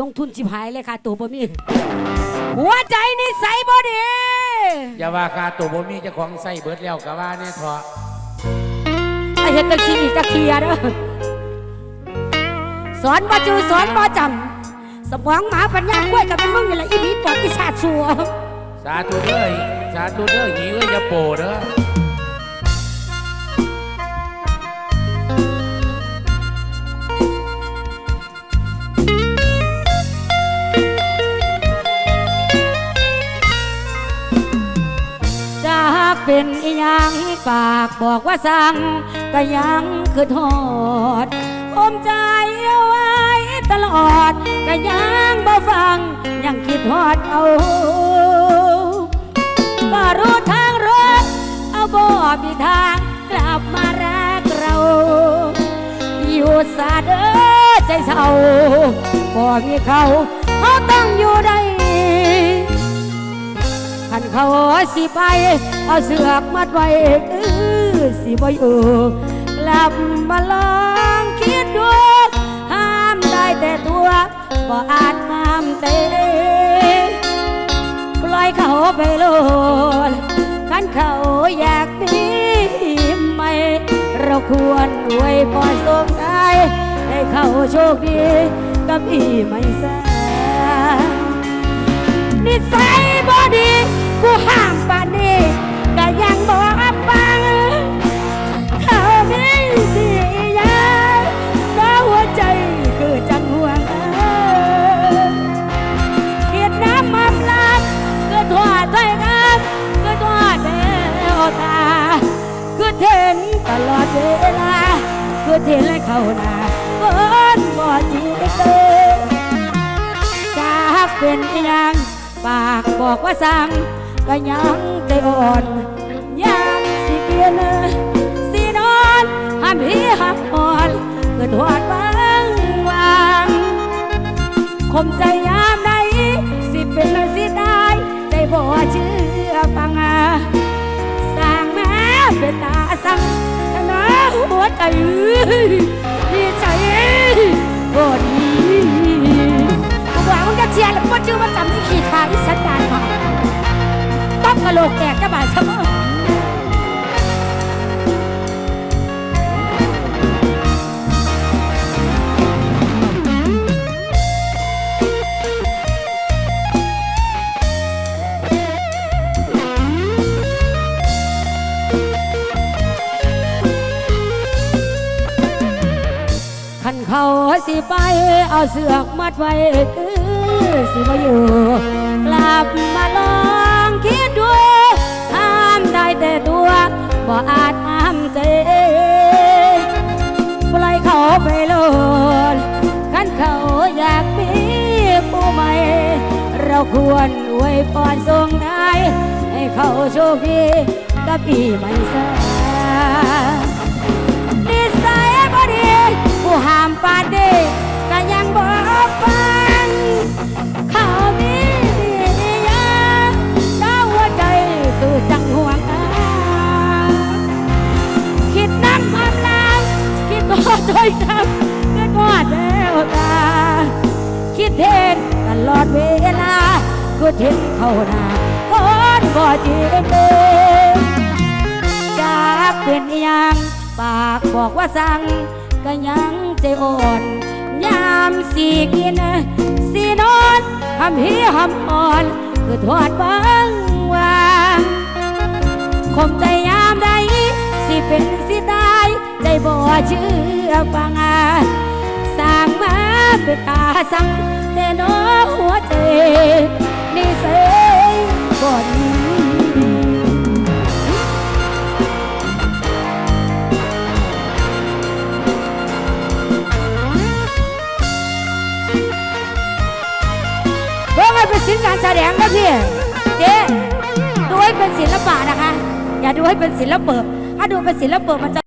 ลงทุนชิบหายเลยค่ะตัวบ่มีหัวใจนี่ใสบ่ดีอย่าว่าคาตัวบ่มีเจ้าของใส่เบิดแล้วก็ว่าแน่เถอะไอเฮ็ดจังซี่อีกจักเทียเด้อสอนบ่จือสอนบ่จำสมองหมาปัญญากล้วยกับเป็นมึงนี่แหละอีหลีปอดอีสาดชัวสาธุเด้อสาธุเด้อหีเอ้ยอย่าโปเด้อ เป็นอีหยังปากบอกว่าสั่งก็ยังคือทอดอมใจเอาไว้ตลอดก็ยังบ่ฟัง ยังคิดทอดเอาก็รู้ทางรถ เอาบ่มีทางกลับมารักเรา อยู่สาเด้อใจเศร้าบ่มีเขาเขาต้อง เขาสิไป เอาเสือกมัดไว้คือสิบ่อยู่กลับมาลองคิดดูห้ามได้แต่ตัวบ่อาจห้ามเตะปล่อยเขาไปโลดขันเขาอยากมีไหมเราควรอวยพรส่งได้ให้เขาโชคดีกับพี่ไม่แซ่นิสัยบ่ดี กูห้ามปานนี้ก็ยังบ่ฟัง เขาไม่ดียังก็หัวใจคือจังหวงเอ้ยเกลียดน้ำมันลาบก็ทอดด้วยกันก็ทอดเดวตา คือเทนตลอดเวลา คือเทนและเขาหน้าคนบ่จริงเกินจากเป็นยังปากบอกว่าสั่ง ก็ยังใจอ่อนยามสิเกียนสินอนห้ามพี่ห้ามอ่อนเกิดหอดบางวางคมใจยามใดสิเป็นสิตายใจบ่เชื่อฟังอาสร้างแม้เป็นตาสั่งแต่นะหัวใจ โลกแตกจะบาดเสมอขันเขาสิไป เอาเสือกมัดไว้คือสิมาอยู่กลับมาลอ เราควรอวยพรส่งได้ให้เขาโชคดีกับพี่ไม่แซ่นิสัยบ่ดีผู้ห้ามปาดีก็ยังบ่ฟังเขามีดียาดาหัวใจคือจังห่วงอาคิดนั่งความลังคิดทอดถอยทำคิดว่าแล้วตาคิดเห็นตลอดเวลา เห็นเขาหนาคนบ่จริงเลยจากเป็นยังปากบอกว่าสั่งก็ยังใจอ่อน ยามสีกินสีนอนหำฮีหำอ่อน คือทอดบังวางคมใจยามใดสิเป็นสิตาย ใจบ่เชื่อฟังอาสร้างมา เป็นตาสั่งแต่น้อหัวใจนี่เสยบ่ดีเบิ่งให้เป็นศิลป์การแสดงนะพี่เจ๊ดูให้เป็นศิลปะนะคะ อย่าดูให้เป็นศิลปะถ้าดูเป็นศิลปะมันจะ